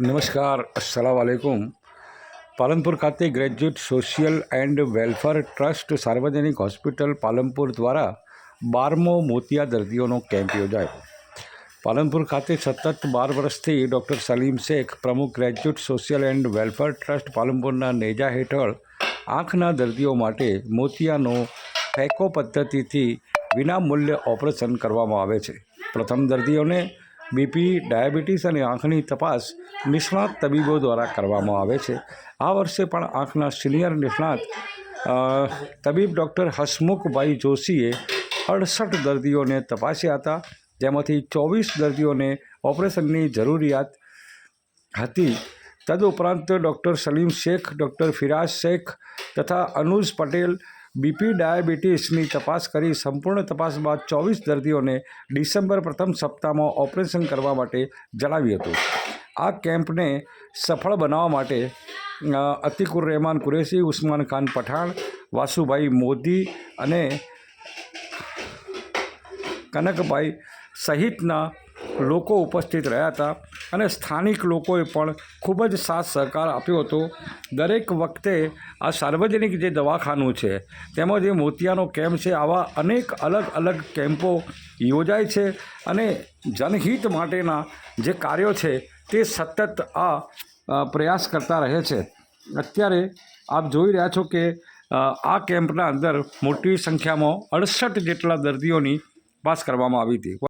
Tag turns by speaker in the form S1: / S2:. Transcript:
S1: નમસ્કાર અસલામ આલેકુમ પાલનપુર ખાતે graduate social and welfare trust સાર્વજનિક હોસ્પિટલ પાલનપુર દ્વારા બારમો મોતિયા દર્દીઓનો કેમ્પ યોજાયો. પાલનપુર ખાતે સતત બાર વર્ષથી ડૉક્ટર સલીમ શેખ, પ્રમુખ graduate social and welfare trust પાલનપુરના નેજા હેઠળ આંખના દર્દીઓ માટે મોતિયાનો ફેકો પદ્ધતિથી વિનામૂલ્ય ઓપરેશન કરવામાં આવે છે. પ્રથમ દર્દીઓને બીપી, ડાયાબિટીસ અને આંખની તપાસ નિષ્ણાત તબીબો દ્વારા કરવામાં આવે છે. આ વર્ષે પણ આંખના સિનિયર નિષ્ણાત તબીબ ડૉક્ટર હસમુખભાઈ જોશીએ અડસઠ દર્દીઓને તપાસ્યા હતા, જેમાંથી ચોવીસ દર્દીઓને ઓપરેશનની જરૂરિયાત હતી. તદુપરાંત ડૉક્ટર સલીમ શેખ, ડૉક્ટર ફિરાજ શેખ તથા અનુજ પટેલ બીપી ડાયાબિટીસની તપાસ કરી સંપૂર્ણ તપાસ બાદ ચોવીસ દર્દીઓને ડિસેમ્બર પ્રથમ સપ્તાહમાં ઓપરેશન કરવા માટે જણાવ્યું હતું. આ કેમ્પને સફળ બનાવવા માટે અતિકુર રહેમાન કુરેશી, ઉસ્માન ખાન પઠાણ, વાસુભાઈ મોદી અને કનકભાઈ સહિતના લોકો ઉપસ્થિત રહ્યા હતા અને સ્થાનિક લોકોએ પણ ખૂબ જ સાથ સહકાર આપ્યો હતો. દરેક વખતે આ સાર્વજનિક જે દવાખાનું છે તેમાં જે મોતિયાનો કેમ્પ છે, આવા અનેક અલગ અલગ કેમ્પો યોજાય છે અને જનહિત માટેના જે કાર્યો છે, તે સતત આ પ્રયાસ કરતા રહે છે. અત્યારે આપ જોઈ રહ્યા છો કે આ કેમ્પના અંદર મોટી સંખ્યામાં અડસઠ જેટલા દર્દીઓની પાસ કરવામાં આવી હતી.